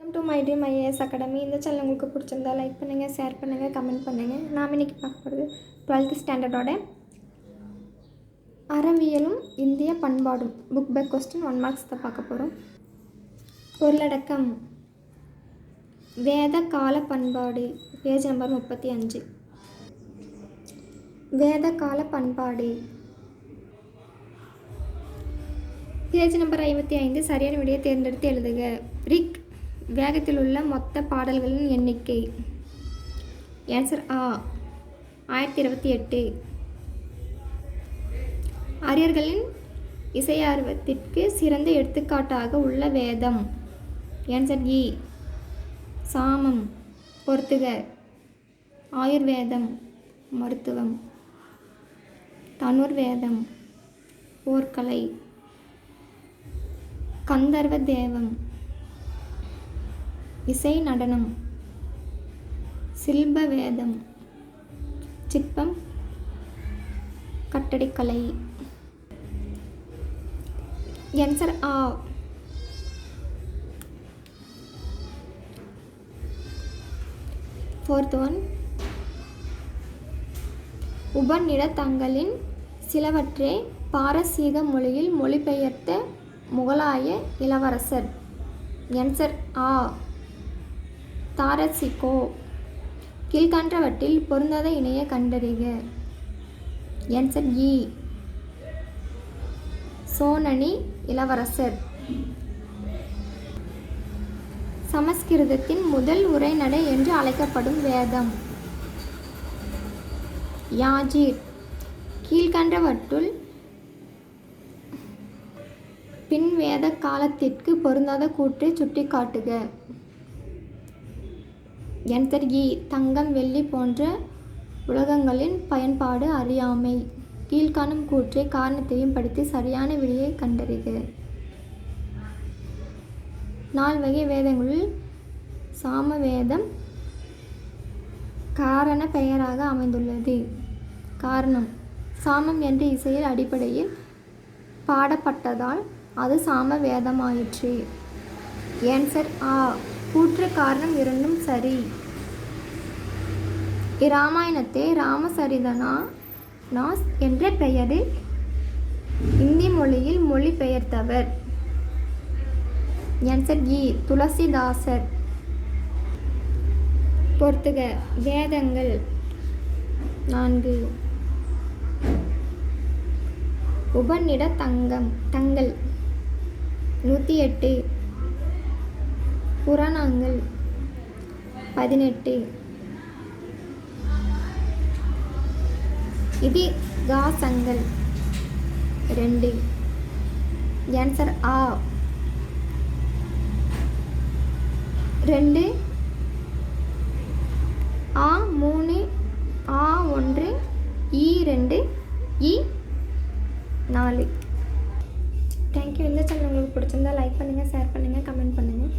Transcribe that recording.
Welcome to my dream IAS academy இந்த channel உங்களுக்கு பிடிச்சிருந்தா லைக் பண்ணுங்கள் ஷேர் பண்ணுங்கள் கமெண்ட் பண்ணுங்கள் நாம் இன்னைக்கு பார்க்க போகிறது டுவெல்த்து ஸ்டாண்டர்டோட அறவியலும் இந்திய பண்பாடும். Book by question one marks தான் பார்க்க போகிறோம் பொருளடக்கம். வேத கால பண்பாடு. பேஜ் நம்பர் முப்பத்தி அஞ்சு. வேத கால பண்பாடு. பேஜ் நம்பர் ஐம்பத்தி ஐந்து. சரியான விடையை தேர்ந்தெடுத்து எழுதுக. ரிக் வேகத்தில் உள்ள மொத்த பாடல்களின் எண்ணிக்கை. ஆன்சர் ஆ ஆயிரத்தி இருபத்தி எட்டு ஆரியர்களின் இசையார்வத்திற்கு சிறந்த எடுத்துக்காட்டாக உள்ள வேதம். ஆன்சர் இ e, சாமம் பொறுத்துக. ஆயுர்வேதம் மருத்துவம். தனுர்வேதம் போர்க்கலை. கந்தர்வ தேவம் இசை நடனம் சில்ப வேதம் சிற்பம் கட்டடக்கலை. என்சர் ஆ. ஃபோர்த் ஒன் உபநிடதங்களின் சிலவற்றை பாரசீக மொழியில் மொழிபெயர்த்த முகலாய இளவரசர். என்சர் ஆ. தாரசிகோ கீழ்கண்டவற்றில் பொருந்தாத இணைய கண்டறிக. என்சர் இ. சோனனி இளவரசர். சமஸ்கிருதத்தின் முதல் உரைநடை என்று அழைக்கப்படும் வேதம். யாஜீர். கீழ்கண்டவற்றுள் பின் வேத காலத்திற்கு பொருந்தாத கூற்றை சுட்டிக்காட்டுக. என்தர் இ தங்கம் வெள்ளி போன்ற உலகங்களின் பயன்பாடு அறியாமை. கீழ்காணும் கூற்றை காரணத்தையும் படித்து சரியான விடையை கண்டறிக. நால்வகை வேதங்களில் சாமவேதம் காரண பெயராக அமைந்துள்ளது. காரணம் சாமம் என்ற இசையில் அடிப்படையில் பாடப்பட்டதால் அது சாம வேதமாயிற்று ஏன்சர் ஆ கூற்று காரணம் இரண்டும் சரி. இராமாயணத்தை ராமசரிதனா நாஸ் என்ற பெயரில் இந்தி மொழியில் மொழிபெயர்த்தவர் ஆன்சர் இ துளசிதாசர். பொறுத்துக வேதங்கள் நான்கு. உபநிட தங்கம் தங்கள் நூற்றி எட்டு. புராணங்கள் பதினெட்டு. இதிகாசங்கள் ரெண்டு. ஆன்சர் ஆ ரெண்டு. ஆ மூணு ஆ ஒன்று இ ரெண்டு இ நாலு. தேங்க்யூ இந்த சேனல் உங்களுக்கு பிடிச்சிருந்தா லைக் பண்ணுங்கள் ஷேர் பண்ணுங்கள் கமெண்ட் பண்ணுங்கள்